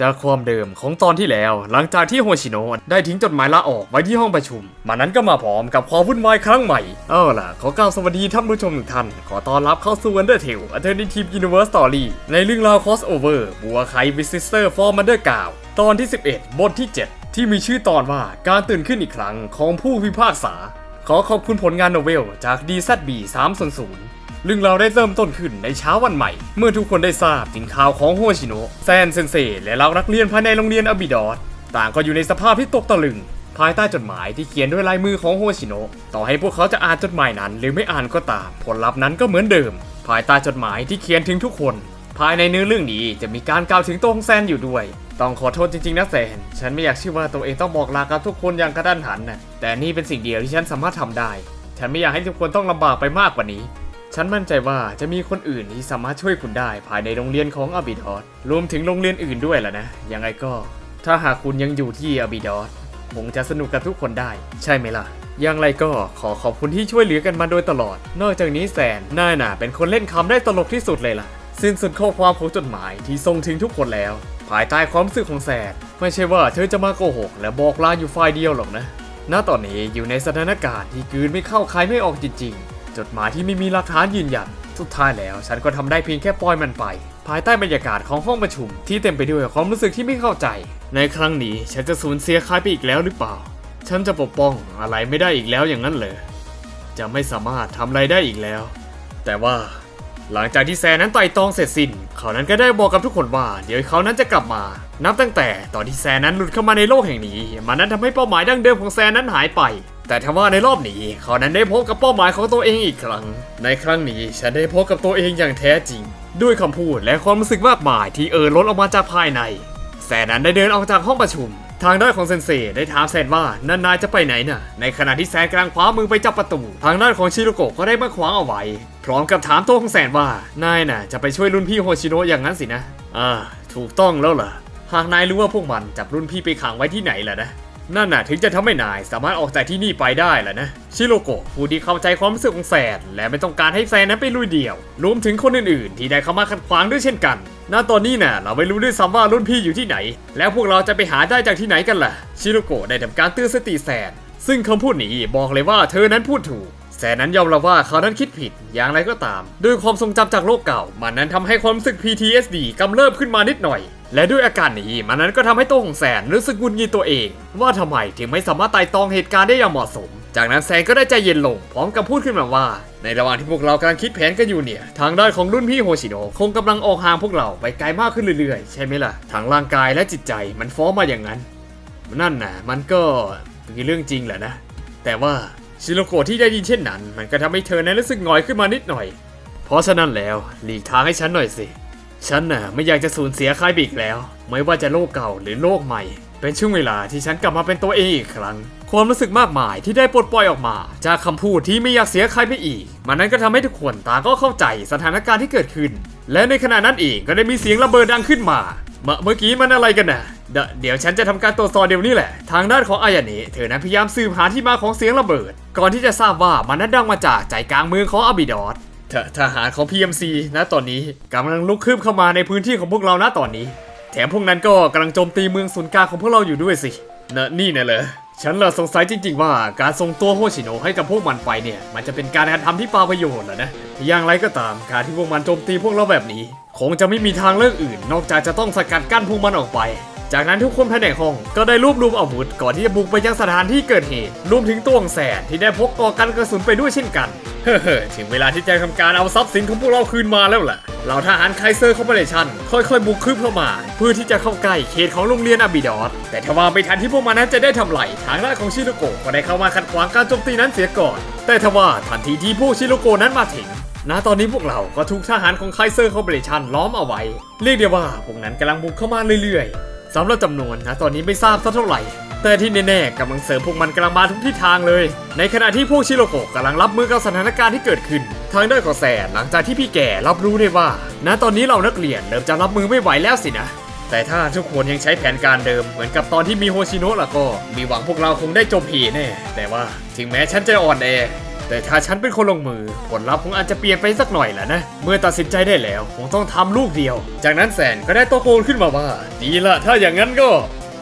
จากความเดิมของตอนที่แล้ว หลังจากที่โฮชิโนะได้ทิ้งจดหมายลาออกไว้ที่ห้องประชุมมันนั้นก็มาพร้อมกับความวุ่นวายครั้งใหม่ เอาล่ะ ขอกล่าวสวัสดีท่านผู้ชมทุกท่าน ขอต้อนรับเข้าสู่ Undertale Alternative Universe Story ในเรื่องราว crossover บัวไค with Sister for Mother 9ตอนที่ 11 บทที่ 7 ที่มีชื่อตอนว่าการตื่นขึ้นอีกครั้งของผู้พิพากษา ขอขอบคุณผลงานโนเวลจาก DZB 300 เรื่องราวได้เริ่มต้นขึ้นในเช้าวันใหม่ เมื่อทุกคนได้ทราบถึงข่าวของโฮชิโนะแซนเซนเซและเหล่านักเรียนภายในโรงเรียนอบิดอสต่างก็อยู่ในสภาพที่ตกตะลึง ภายใต้จดหมายที่เขียนด้วยลายมือของโฮชิโนะต่อให้พวกเขาจะอ่านจดหมายนั้น หรือไม่อ่านก็ตาม ผลลัพธ์นั้นก็เหมือนเดิม ภายใต้จดหมายที่เขียนถึงทุกคน ภายในเนื้อเรื่องนี้จะมีการกล่าวถึงตัวของแซนอยู่ด้วยต้องขอโทษจริงๆนะแซน ฉันไม่อยากเชื่อว่าตัวเองต้องบอกลากับทุกคนอย่างกระทันหันนะแต่นี่เป็นสิ่งเดียวที่ฉันสามารถทำได้ ฉันไม่อยากให้ทุกคนต้องลำบากไปมากกว่านี้ ฉันมั่นใจว่าจะมีคนอื่นที่สามารถช่วยคุณได้ภายในโรงเรียนของอบิดอสรวมถึงโรงเรียนอื่นด้วยแหละนะ ยังไงก็ ถ้าหากคุณยังอยู่ที่อบิดอสคงจะสนุกกับทุกคนได้ ใช่ไหมล่ะ อย่างไรก็ขอขอบคุณที่ช่วยเหลือกันมาโดยตลอด นอกจากนี้แซนน่าหน่ะเป็นคนเล่นคำได้ตลกที่สุดเลยล่ะ สิ้นสุดข้อความของจดหมายที่ส่งถึงทุกคนแล้ว ภายใต้ความรู้สึกของแซนไม่ใช่ว่าเธอจะมาโกหก และบอกลาอยู่ฝ่ายเดียวหรอกนะ ณ ตอนนี้อยู่ในสถานการณ์ที่กืนไม่เข้าใครไม่ออกจริงๆ จดหมายที่ไม่มีหลักฐานยืนยัน สุดท้ายแล้วฉันก็ทำได้เพียงแค่ปล่อยมันไป ภายใต้บรรยากาศของห้องประชุม ที่เต็มไปด้วยความรู้สึกที่ไม่เข้าใจ ในครั้งนี้ฉันจะสูญเสียใครไปอีกแล้วหรือเปล่า ฉันจะปกป้องอะไรไม่ได้อีกแล้วอย่างนั้นเลยจะไม่สามารถทำอะไรได้อีกแล้ว แต่ว่าหลังจากที่แซนนั้นไต่ตองเสร็จสิ้น เขานั้นก็ได้บอกกับทุกคนว่า เดี๋ยวเขานั้นจะกลับมา นับตั้งแต่ตอนที่แซนนั้นหลุดเข้ามาในโลกแห่งนี้ มันนั้นทำให้เป้าหมายดั้งเดิมของแซนนั้นหายไป แต่ทว่าในรอบนี้เขานั้นได้พบกับเป้าหมายของตัวเองอีกครั้ง ในครั้งนี้ฉันได้พบกับตัวเองอย่างแท้จริง ด้วยคำพูดและความรู้สึกมากมายที่เอ่อล้นออกมาจากภายใน แซนนั้นได้เดินออกจากห้องประชุม ทางด้านของเซนเซได้ถามแซนว่านันนายจะไปไหนน่ะ ในขณะที่แซนกำลังคว้ามือไปจับประตู ทางด้านของชิโรโกะก็ได้มาขวางเอาไว้ พร้อมกับถามตัวของแซนว่านายน่ะ จะไปช่วยรุ่นพี่โฮชิโนะอย่างนั้นสินะอ่าถูกต้องแล้วเหรอหากนายรู้ว่าพวกมันจับรุ่นพี่ไปขังไว้ที่ไหนล่ะนะ นั่นน่ะถึงจะทำให้นายสามารถออกจากที่นี่ไปได้แหละนะ ชิโรโกะผู้ที่เข้าใจความรู้สึกของแซนและไม่ต้องการให้แซนนั้นไปลุยเดี่ยว รวมถึงคนอื่นๆ ที่ได้เข้ามาขัดขวางด้วยเช่นกันณตอนนี้น่ะเราไม่รู้ด้วยซ้ำว่ารุ่นพี่อยู่ที่ไหน แล้วพวกเราจะไปหาได้จากที่ไหนกันล่ะ ชิโรโกะได้ทำการเตือนสติแซนซึ่งคำพูดนี้บอกเลยว่าเธอนั้นพูดถูก แซนนั้นยอมรับว่าเขานั้นคิดผิดอย่างไรก็ตาม ด้วยความทรงจำจากโลกเก่า มันนั้นทำให้ความรู้สึก PTSD กำเริบขึ้นมานิดหน่อย และด้วยอาการนี้มันนั้นก็ทำให้ตัวของแซนรู้สึกงุนงิดตัวเอง ว่าทำไมถึงไม่สามารถไต่ตองเหตุการณ์ได้อย่างเหมาะสม จากนั้นแซนก็ได้ใจเย็นลงพร้อมกับพูดขึ้นมาว่า ในระหว่างที่พวกเรากำลังคิดแผนกันอยู่เนี่ย ทางด้านของรุ่นพี่โฮชิโนะคงกำลังออกห่างพวกเราไปไกลมากขึ้นเรื่อยๆ ใช่ไหมล่ะทางร่างกายและจิตใจมันฟ้องมาอย่างนั้น นั่นน่ะมันก็เป็นเรื่องจริงแหละนะ แต่ว่า ชิโรโกะที่ได้ยินเช่นนั้น มันก็ทำให้เธอนั้นรู้สึกหงอยขึ้นมานิดหน่อย เพราะฉะนั้นแล้วหลีกทางให้ฉันหน่อยสิ ฉันน่ะไม่อยากจะสูญเสียใครไปอีกแล้ว ไม่ว่าจะโลกเก่าหรือโลกใหม่ เป็นช่วงเวลาที่ฉันกลับมาเป็นตัวเองอีกครั้ง ความรู้สึกมากมายที่ได้ปลดปล่อยออกมา จากคำพูดที่ไม่อยากเสียใครไปอีก มันนั้นก็ทำให้ทุกคนต่างก็เข้าใจสถานการณ์ที่เกิดขึ้น และในขณะนั้นเองก็ได้มีเสียงระเบิดดังขึ้นมา เมื่อเมื่อกี้มันอะไรกันน่ะ เดี๋ยวฉันจะทำการตรวจสอบเดี๋ยวนี้แหละ ทางด้านของอายาเนะเธอนั้นพยายามสืบหาที่มาของเสียงระเบิด ก่อนที่จะทราบว่ามันนั้นดังมาจากใจกลางเมืองของอบิดอสทหารของ PMC ณตอนนี้กำลังลุกคืบเข้ามาในพื้นที่ของพวกเราณตอนนี้ แถมพวกนั้นก็กำลังโจมตีเมืองศูนย์กลางของพวกเราอยู่ด้วยสิเนะนี่นะเหรอฉันละสงสัยจริง ๆ ว่าการส่งตัวโฮชิโนะให้กับพวกมันไปเนี่ย มันจะเป็นการกระทำที่ปาประโยชน์เหรอนะอย่างไรก็ตามการที่พวกมันโจมตีพวกเราแบบนี้ คงจะไม่มีทางเลือกอื่น นอกจากจะต้องสกัดกั้นพวกมันออกไป จากนั้นทุกคนภายในห้องก็ได้รวบรวมอาวุธก่อนที่จะบุกไปยังสถานที่เกิดเหตุรวมถึงตัวองแสนที่ได้พกกอกันกระสุนไปด้วยเช่นกันเฮ้อถึงเวลาที่จะทำการเอาทรัพย์สินของพวกเราคืนมาแล้วล่ะเหล่าทหารไคเซอร์คอร์ปอเรชันค่อยๆบุกคืบเข้ามา เพื่อที่จะเข้าใกล้เขตของโรงเรียนอาบิดอสแต่ทว่าไม่ทันที่พวกมันนั้นจะได้ทำไหลทางด้านของชิโรโกะก็ได้เข้ามาขัดขวางการโจมตีนั้นเสียก่อน แต่ทว่าทันทีที่พวกชิโรโกะนั้นมาถึง ณตอนนี้พวกเราก็ถูกทหารของไคเซอร์คอร์ปอเรชันล้อมเอาไว้ เรียกได้ว่าพวกนั้นกำลังบุกเข้ามาเรื่อยๆสำหรับจำนวนนะตอนนี้ไม่ทราบสักเท่าไหร่ แต่ที่แน่ๆกำลังเสริมพวกมันกำลังมาทุกทิศทางเลย ในขณะที่พวกชิโรโกะกำลังรับมือกับสถานการณ์ที่เกิดขึ้น ทางด้านของแซนหลังจากที่พี่แก่รับรู้ได้ว่า ณตอนนี้เรานักเรียนเริ่มจะรับมือไม่ไหวแล้วสินะแต่ถ้าทุกคนยังใช้แผนการเดิมเหมือนกับตอนที่มีโฮชิโนะล่ะก็ มีหวังพวกเราคงได้จบผีแน่แต่ว่าถึงแม้ฉันจะอ่อนแอ แต่ถ้าฉันเป็นคนลงมือ ผลลัพธ์คงอาจจะเปลี่ยนไปสักหน่อยแหละนะ เมื่อตัดสินใจได้แล้วคงต้องทำลูกเดียว จากนั้นแสนก็ได้ตะโกนขึ้นมาว่า ดีละถ้าอย่างนั้นก็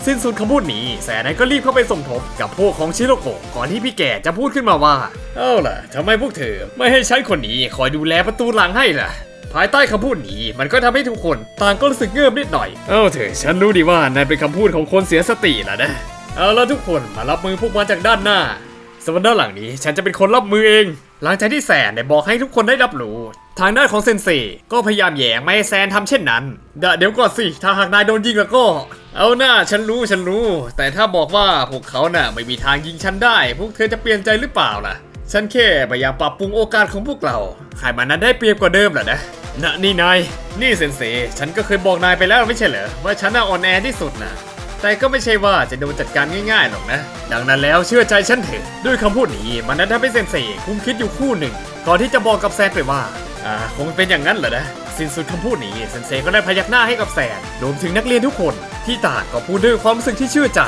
สิ้นสุดคำพูดนี้แสนก็รีบเข้าไปสมทบกับพวกของชิโรโกะก่อนที่พี่แก่จะพูดขึ้นมาว่า เอ้าล่ะทำไมพวกเธอ ไม่ให้ฉันคนนี้คอยดูแลประตูหลังให้ล่ะ ภายใต้คำพูดนี้มันก็ทำให้ทุกคนต่างก็รู้สึกเงือบนิดหน่อย เอ้าเถอะฉันรู้ดีว่านั่นเป็นคำพูดของคนเสียสติแหละนะ เอาละทุกคนมารับมือพวกมันจากด้านหน้า สวนด้านหลังนี้ฉันจะเป็นคนรับมือเอง หลังจากที่แซนได้บอกให้ทุกคนได้รับรู้ ทางด้านของเซนเซก็พยายามแย่งไม่ให้แซนทำเช่นนั้นเดยวเดี๋ยวก่อนสิ ถ้าหากนายโดนยิงแล้วก็ เอาหน้าฉันรู้ฉันรู้ แต่ถ้าบอกว่าพวกเขาน่ะไม่มีทางยิงฉันได้ พวกเธอจะเปลี่ยนใจหรือเปล่าล่ะ ฉันแค่พยายามปรับปรุงโอกาสของพวกเราให้มันนั้นได้เปรียบกว่าเดิมแหละนะนะนี่นายนี่เซนเซฉันก็เคยบอกนายไปแล้วไม่ใช่เหรอว่าฉันน่ะอ่อนแอที่สุดนะ แต่ก็ไม่ใช่ว่าจะโดนจัดการง่ายๆหรอกนะ ดังนั้นแล้วเชื่อใจฉันเถอะด้วยคำพูดนี้มันนั้นทำให้เซนเซคุ้มคิดอยู่คู่หนึ่ง ก่อนที่จะบอกกับแซนไปว่า อ่า คงเป็นอย่างนั้นเหรอนะสิ้นสุดคำพูดนี้เซนเซก็ได้พยักหน้าให้กับแซนรวมถึงนักเรียนทุกคนที่ต่างก็พูดด้วยความรู้สึกที่เชื่อใจ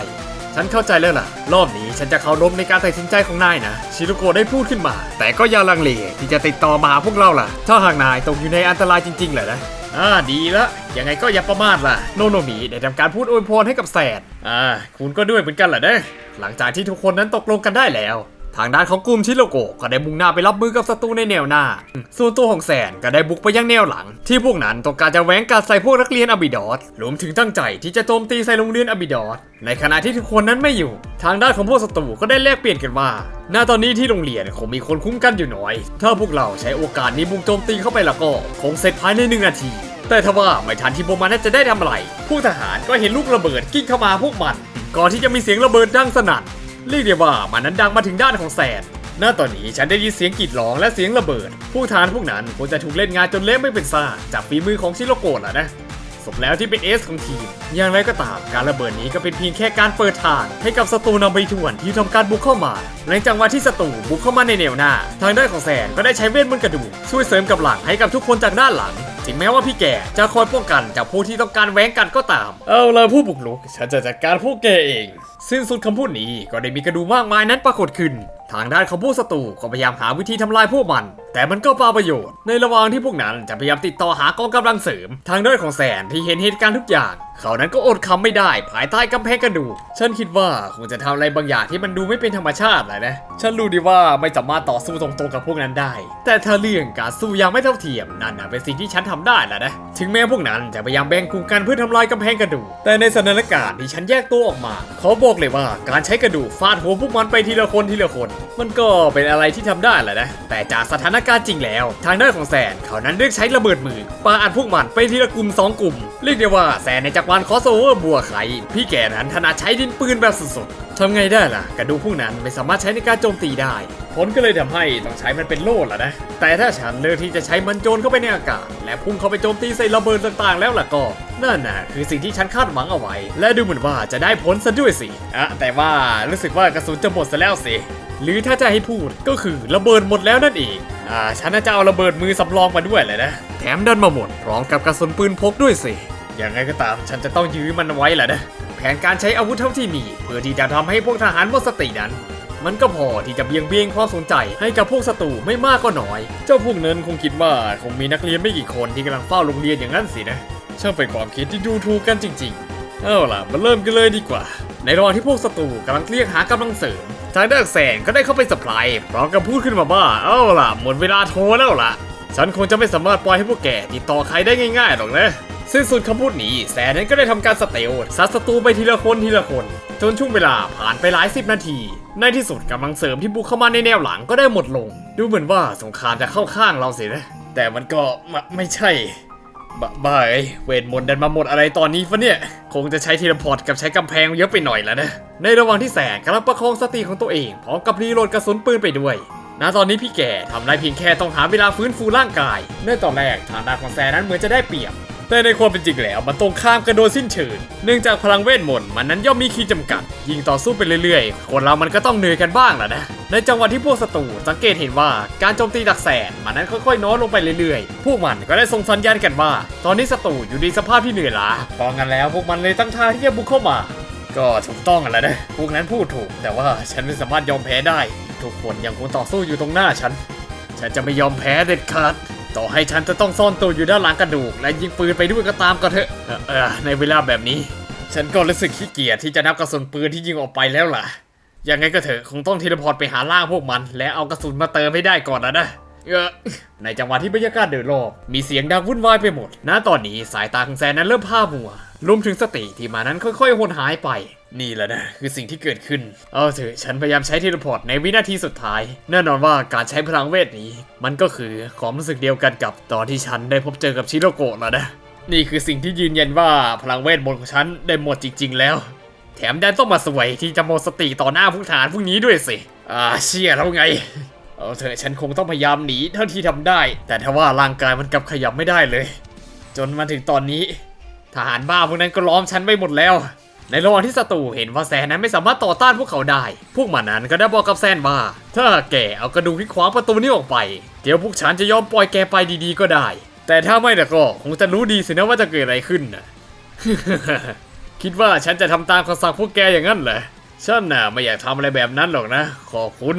ฉันเข้าใจแล้วล่ะ รอบนี้ฉันจะเคารพในการตัดสินใจของนายนะ ชิรุโกะได้พูดขึ้นมา แต่ก็อย่าลังเลที่จะติดต่อมาหาพวกเราล่ะ ถ้าหากนายตกอยู่ในอันตรายจริงๆเหรอนะอ่าดีละยังไงก็อย่าประมาทล่ะ โนโนมิได้ทำการพูดอวยพรให้กับแซนอ่าคุณก็ด้วยเหมือนกันเหรอเด้อหลังจากที่ทุกคนนั้นตกลงกันได้แล้ว ทางด้านของกลุ่มชิโรโกะก็ได้มุ่งหน้าไปรับมือกับศัตรูในแนวหน้า ส่วนตัวของแซนก็ได้บุกไปยังแนวหลัง ที่พวกนั้นต้องการจะแหวงการใส่พวกนักเรียนอบิดอสรวมถึงตั้งใจที่จะโจมตีใส่โรงเรียนอบิดอสในขณะที่ทุกคนนั้นไม่อยู่ ทางด้านของพวกศัตรูก็ได้แลกเปลี่ยนกันว่าณตอนนี้ที่โรงเรียนคงมีคนคุ้มกันอยู่น้อย ถ้าพวกเราใช้โอกาสนี้บุกโจมตีเข้าไปแล้วก็คงเสร็จภายในหนึ่งนาทีแต่ทว่าไม่ทันที่พวกมันนั้นจะได้ทำอะไร ผู้ทหารก็เห็นลูกระเบิดกิ้งเข้ามาพวกมัน ก่อนที่จะมีเสียงระเบิดดังสนั่น เรียกได้ว่ามันนั้นดังมาถึงด้านของแซนณตอนนี้ฉันได้ยินเสียงกรีดร้องและเสียงระเบิด ผู้ทารพวกนั้นคงจะถูกเล่นงานจนเละไม่เป็นซ่าจากฝีมือของชิโรโกะแหละนะสมแล้วที่เป็นเอสของทีม อย่างไรก็ตามการระเบิดนี้ก็เป็นเพียงแค่การเปิดทางให้กับศัตรูนำไปทวนที่ทำการบุกเข้ามา หลังจากวันที่ศัตรูบุกเข้ามาในแนวหน้า ทางด้านของแซนก็ได้ใช้เวทมนต์กระดูกช่วยเสริมกำลังให้กับทุกคนจากด้านหลัง ถึงแม้ว่าพี่แกจะคอยป้องกันจากผู้ที่ต้องการแหวงกันก็ตาม เอาละผู้บุกรุก ฉันจะจัดการพวกแกเอง สิ้นสุดคำพูดนี้ก็ได้มีกระดูกมากมายนั้นปรากฏขึ้น ทางด้านของผู้ศัตรูก็พยายามหาวิธีทำลายพวกมัน แต่มันก็เปล่าประโยชน์ ในระหว่างที่พวกนั้นจะพยายามติดต่อหากองกำลังเสริม ทางด้านของแสนที่เห็นเหตุการณ์ทุกอย่างเขานั้นก็อดคำไม่ได้ ภายใต้กำแพงกระดูก ฉันคิดว่าคงจะทำอะไรบางอย่างที่มันดูไม่เป็นธรรมชาติแหละนะ ฉันรู้ดีว่าไม่สามารถต่อสู้ตรงๆกับพวกนั้นได้ แต่ถ้าเรื่องการสู้อย่างไม่เท่าเทียมนั่นนะเป็นสิ่งที่ฉันทำได้แหละนะ ถึงแม้พวกนั้นจะพยายามแบ่งกลุ่มกันเพื่อทำลายกำแพงกระดูก แต่ในสถานการณ์ที่ฉันแยกตัวออกมาเขาบอกเลยว่าการใช้กระดูกฟาดหัวพวกมันไปทีละคนทีละคน มันก็เป็นอะไรที่ทำได้แหละนะ แต่จากสถานการณ์จริงแล้ว ทางด้านของแซนเขานั้นเลือกใช้ระเบิดมือปาอัดพวกมันไปทีละกลุ่มสองกลุ่มเรียกได้ว่าแซนในจักวาลคอสโอเวอร์บัวไข่พี่แก่นั้นถนัดใช้ดินปืนแบบสุดๆทำไงได้ล่ะ กระดูกพวกนั้นไม่สามารถใช้ในการโจมตีได้ ผลก็เลยทำให้ต้องใช้มันเป็นโล่ละนะ แต่ถ้าฉันเลือกที่จะใช้มันโจรเข้าไปในอากาศ และพุ่งเข้าไปโจมตีใส่ระเบิดต่างๆ แล้วล่ะก็นั่นน่ะคือสิ่งที่ฉันคาดหวังเอาไว้ และดูเหมือนว่าจะได้ผลซะด้วยสิอะแต่ว่ารู้สึกว่ากระสุนจะหมดซะแล้วสิหรือถ้าจะให้พูดก็คือระเบิดหมดแล้วนั่นเอง อ่า ฉันน่าจะเอาระเบิดมือสำรองมาด้วยเลยนะ แถมดันมาหมดพร้อมกับกระสุนปืนพกด้วยสิ อย่างไรก็ตามฉันจะต้องยื้อมันไว้แหละนะ แผนการใช้อาวุธเท่าที่มี เพื่อที่จะทำให้พวกทหารหมดสตินั้น มันก็พอที่จะเบี่ยงเบนความสนใจให้กับพวกศัตรูไม่มากก็น้อย เจ้าพวกนั้นคงคิดว่าคงมีนักเรียนไม่กี่คนที่กำลังเฝ้าโรงเรียนอย่างนั้นสินะช่างเป็นความคิดที่ดูถูกกันจริง ๆ เอาล่ะมาเริ่มกันเลยดีกว่า ในระหว่างที่พวกศัตรูกำลังเรียกหากำลังเสริมทางด้านแสงก็ได้เข้าไปสปายพร้อมกับพูดขึ้นมาว่าเอาล่ะหมดเวลาโทรแล้วล่ะ ฉันคงจะไม่สามารถปล่อยให้พวกแกติดต่อใครได้ง่ายๆหรอกนะ สิ้นสุดคำพูดนี้แสนนั้นก็ได้ทำการสเตลซัดศัตรูไปทีละคนทีละคน จนช่วงเวลาผ่านไปหลายสิบนาที ในที่สุดกำลังเสริมที่บุกเข้ามาในแนวหลังก็ได้หมดลง ดูเหมือนว่าสงครามจะเข้าข้างเราสินะ แต่มันก็ไม่ใช่บ้าบ้าเอ้ยเวทมนต์ดันมาหมดอะไรตอนนี้ฟะเนี่ย คงจะใช้เทีลพอร์ตกับใช้กำแพงเยอะไปหน่อยแล้วนะ ในระหว่างที่แสงกำลังประคองสติของตัวเองพร้อมกับรีโหลดกระสุนปืนไปด้วยณตอนนี้พี่แก่ทำได้เพียงแค่ต้องหาเวลาฟื้นฟูร่างกาย ในตอนแรกทางด้านของแซนนั้นเหมือนจะได้เปรียบ แต่ในความเป็นจริงแล้วมันตรงข้ามกันโดยสิ้นเชิง เนื่องจากพลังเวทมนต์มันนั้นย่อมมีขีดจำกัด ยิ่งต่อสู้ไปเรื่อยๆ คนเรามันก็ต้องเหนื่อยกันบ้างแหละนะ ในจังหวะที่พวกศัตรูสังเกตเห็นว่าการโจมตีดักแสนมันนั้นค่อยๆน้อยลงไปเรื่อยๆ พวกมันก็ได้ส่งสัญญาณกันว่า ตอนนี้ศัตรูอยู่ในสภาพที่เหนื่อยล้าเพราะงั้นแล้วพวกมันเลยตั้งท่าที่จะบุกเข้ามา ก็ถูกต้องแล้วนะ พวกนั้นพูดถูก แต่ว่าฉันไม่สามารถยอมแพ้ได้ ทุกคนยังคงต่อสู้อยู่ตรงหน้าฉัน ฉันจะไม่ยอมแพ้เด็ดขาด ต่อให้ฉันจะต้องซ่อนตัวอยู่ด้านหลังกระดูก และยิงปืนไปด้วยก็ตามก็เถอะเออในเวลาแบบนี้ ฉันก็รู้สึกขี้เกียจที่จะนับกระสุนปืนที่ยิงออกไปแล้วล่ะ ยังไงก็เถอะคงต้องเทเลพอร์ตไปหาล่างพวกมัน และเอากระสุนมาเติมให้ได้ก่อนนะนะเออในจังหวะที่บรรยากาศเดือดรอบมีเสียงดังวุ่นวายไปหมด ณ ตอนนี้สายตาของแซนนั้นเริ่มผ้ามัวรวมถึงสติที่มานั้นค่อยๆหดหายไป นี่แหละนะ คือสิ่งที่เกิดขึ้น เอาเถอะฉันพยายามใช้เทเลพอร์ตในวินาทีสุดท้าย แน่นอนว่าการใช้พลังเวทนี้ มันก็คือความรู้สึกเดียวกันกับตอนที่ฉันได้พบเจอกับชิโรโกะแล้วนะ นี่คือสิ่งที่ยืนยันว่าพลังเวทมนต์ของฉันได้หมดจริง ๆ แล้ว แถมยังต้องมาสวยที่จะหมดสติต่อหน้าผู้ทหารพวกนี้ด้วยสิ อ่าเชี่ยแล้วไงเอาเถอะฉันคงต้องพยายามหนีเท่าที่ทำได้ แต่ถ้าว่าร่างกายมันกลับขยับไม่ได้เลย จนมาถึงตอนนี้ ทหารบ้าพวกนั้นก็ล้อมฉันไปหมดแล้ว ในระหว่างที่ศัตรูเห็นว่าแซนนั้นไม่สามารถต่อต้านพวกเขาได้ พวกมันนั้นก็ได้บอกกับแซนว่า ถ้าแกเอากระดูกที่ขวางประตูนี้ออกไป เดี๋ยวพวกฉันจะยอมปล่อยแกไปดีๆก็ได้ แต่ถ้าไม่ละก็คงจะรู้ดีสินะว่าจะเกิดอะไรขึ้นนะคิดว่าฉันจะทำตามคำสั่งพวกแกอย่างนั้นเหรอฉันน่ะไม่อยากทำอะไรแบบนั้นหรอกนะ ขอบคุณ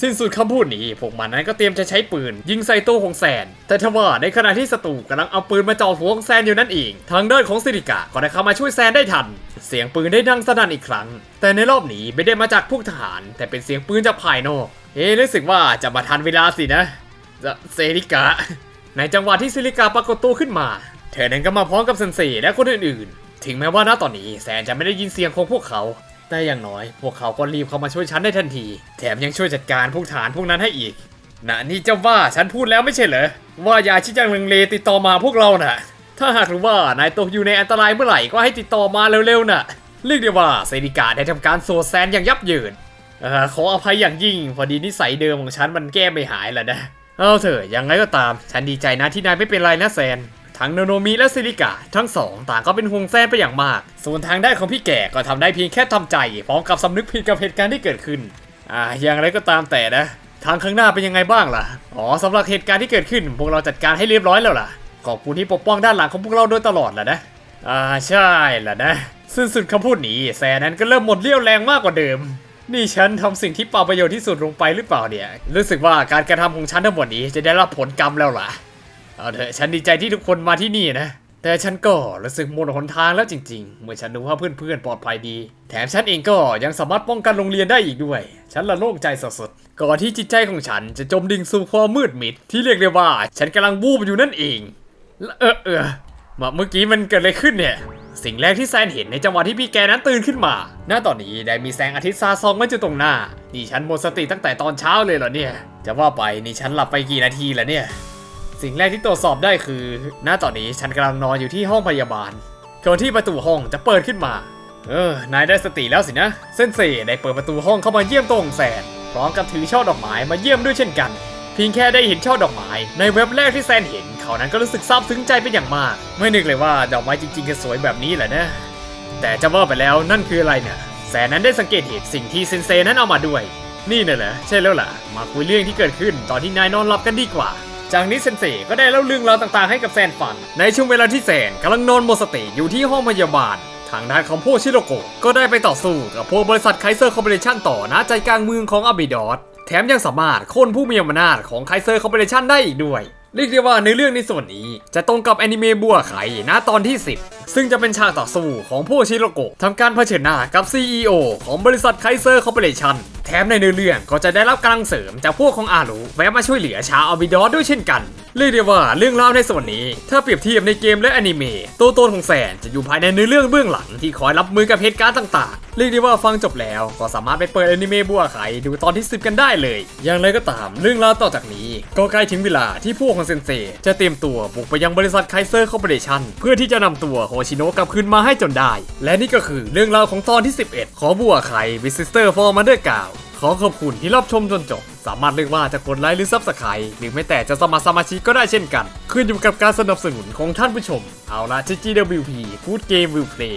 สิ้นสุดคำพูดนี้พวกมันนั้นก็เตรียมจะใช้ปืน ยิงใส่ตัวของแซน แต่ทว่าในขณะที่ศัตรูกำลังเอาปืนมาจ่อหัวของแซนอยู่นั่นเอง ทางด้านของสิริกะก็ได้เข้ามาช่วยแซนได้ทัน เสียงปืนได้ดังสนั่นอีกครั้ง แต่ในรอบนี้ไม่ได้มาจากพวกทหาร แต่เป็นเสียงปืนจากภายนอก เอ๊รู้สึกว่าจะมาทันเวลาสินะจะเซริกะ ในจังหวะที่ซิลิกาปรากฏตัวขึ้นมา เธอนั้นก็มาพร้อมกับเซนเซและคนอื่นๆ ถึงแม้ว่าณตอนนี้แซนจะไม่ได้ยินเสียงของพวกเขา แต่อย่างน้อย พวกเขาก็รีบเข้ามาช่วยฉันได้ทันที แถมยังช่วยจัดการพวกฐานพวกนั้นให้อีกนะนี่เจ้าว่าฉันพูดแล้วไม่ใช่เหรอ ว่าอย่าชี้แจงลังเลติดต่อมาพวกเราน่ะ ถ้าหากรู้ว่านายตกอยู่ในอันตรายเมื่อไหร่ก็ให้ติดต่อมาเร็วๆน่ะ เรียกได้ว่าเซริกาได้ทำการโซแซนอย่างยับเยินออขออภัยอย่างยิ่ง พอดีนิสัยเดิมของฉันมันแก้ไม่หายแหละนะ เอาเถอะยังไงก็ตาม ฉันดีใจนะที่นายไม่เป็นไรนะแซน ทั้งโนโนมิและซิลิกะทั้งสองต่างก็เป็นห่วงแซนไปอย่างมาก ส่วนทางด้านของพี่แก่ก็ทำได้เพียงแค่ทำใจพร้อมกับสำนึกผิดกับเหตุการณ์ที่เกิดขึ้น อ่าอย่างไรก็ตามแต่นะ ทางข้างหน้าเป็นยังไงบ้างล่ะ อ๋อสำหรับเหตุการณ์ที่เกิดขึ้น พวกเราจัดการให้เรียบร้อยแล้วล่ะ ขอบคุณที่ปกป้องด้านหลังของพวกเราโดยตลอดแหละนะ อ่าใช่แหละนะซึ่งสุดคำพูดนี้แซนนั้นก็เริ่มหมดเรี่ยวแรงมากกว่าเดิมนี่ฉันทำสิ่งที่เปล่าประโยชน์ที่สุดลงไปหรือเปล่าเนี่ย รู้สึกว่าการกระทำของฉันทั้งหมดนี้จะได้รับผลกรรมแล้วล่ะ เอาเถอะฉันดีใจที่ทุกคนมาที่นี่นะ แต่ฉันก็รู้สึกหมดหนทางแล้วจริง ๆ เมื่อฉันรู้ว่าเพื่อนๆปลอดภัยดี แถมฉันเองก็ยังสามารถป้องกันโรงเรียนได้อีกด้วย ฉันละโล่งใจสุดๆก่อนที่จิตใจของฉันจะจมดิ่งสู่ความมืดมิด ที่เรียกได้ว่า ฉันกำลังวูบอยู่นั่นเองเออเออมาเมื่อกี้มันเกิดอะไรขึ้นเนี่ย สิ่งแรกที่แซนเห็นในจังหวะที่พี่แกนั้นตื่นขึ้นมาณตอนนี้ได้มีแสงอาทิตย์ซาซองมาอยู่ตรงหน้า นี่ฉันหมดสติตั้งแต่ตอนเช้าเลยเหรอเนี่ย จะว่าไปนี่ฉันหลับไปกี่นาทีแล้วเนี่ย สิ่งแรกที่ตรวจสอบได้คือ ณ ตอนนี้ฉันกำลังนอนอยู่ที่ห้องพยาบาลก่อนที่ประตูห้องจะเปิดขึ้นมา เออ นายได้สติแล้วสินะเส้นเซได้เปิดประตูห้องเข้ามาเยี่ยมตัวของแซนพร้อมกับถือช่อดอกไม้มาเยี่ยมด้วยเช่นกัน เพียงแค่ได้เห็นช่อดอกไม้ ในเว็บแรกที่แซนเห็น เขานั้นก็รู้สึกซาบซึ้งใจเป็นอย่างมาก ไม่นึกเลยว่าดอกไม้จริงๆจะสวยแบบนี้แหละนะ แต่จะว่าไปแล้วนั่นคืออะไรเนี่ย แซนนั้นได้สังเกตเห็นสิ่งที่เซนเซนั้นเอามาด้วย นี่น่ะเหรอใช่แล้วล่ะ มาคุยเรื่องที่เกิดขึ้นตอนที่นายนอนหลับกันดีกว่า จากนี้เซนเซก็ได้เล่าเรื่องราวต่างๆให้กับแซนฟัง ในช่วงเวลาที่แซนกำลังนอนหมดสติอยู่ที่ห้องพยาบาล ทางด้านของพวกชิโรโกะก็ได้ไปต่อสู้กับพวกบริษัทไคเซอร์คอร์ปอเรชั่นต่อณใจกลางเมืองของอาบิดอสแถมยังสามารถโค่นผู้มีอำนาจของไคเซอร์คอร์ปอเรชั่นได้อีกด้วยเรียกได้ว่าในเรื่องในส่วนนี้จะตรงกับแอนิเมะบัวไข่นะตอนที่ 10 ซึ่งจะเป็นฉากต่อสู้ของพวกชิโรโกะทำการเผชิญหน้ากับ CEO ของบริษัทไคเซอร์คอร์ปอเรชั่นแถมในเนื้อเรื่องก็จะได้รับกำลังเสริมจากพวกของอารุแวะมาช่วยเหลือชาวอาบิดอสด้วยเช่นกัน เรียกได้ว่าเรื่องราวในส่วนนี้ ถ้าเปรียบเทียบในเกมและอนิเมะตัวตนของแสนจะอยู่ภายในเนื้อเรื่องเบื้องหลังที่คอยรับมือกับเหตุการณ์ต่างๆ เรียกได้ว่าฟังจบแล้วก็สามารถไปเปิดอนิเมะบัวไข่ดูตอนที่ 10 กันได้เลย อย่างไรก็ตามเรื่องราวต่อจากนี้ ก็ใกล้ถึงเวลาที่พวกของเซนเซจะเตรียมตัวบุกไปยังบริษัทไคเซอร์คอร์ปอเรชั่นเพื่อที่จะนำตัวโฮชิโนะกลับคืนมาให้จนได้ และนี่ก็คือเรื่องราวของตอนที่ 11 ขอบัวไข่วิสิสเตอร์ฟอร์มาเดอร์กาวขอขอบคุณที่รับชมจนจบ สามารถเลือกว่าจะกดไลค์หรือซับสไครต์หรือไม่แต่จะสมัครสมาชิกก็ได้เช่นกัน ขึ้นอยู่กับการสนับสนุนของท่านผู้ชม เอาละ GGWP Good Game Will Play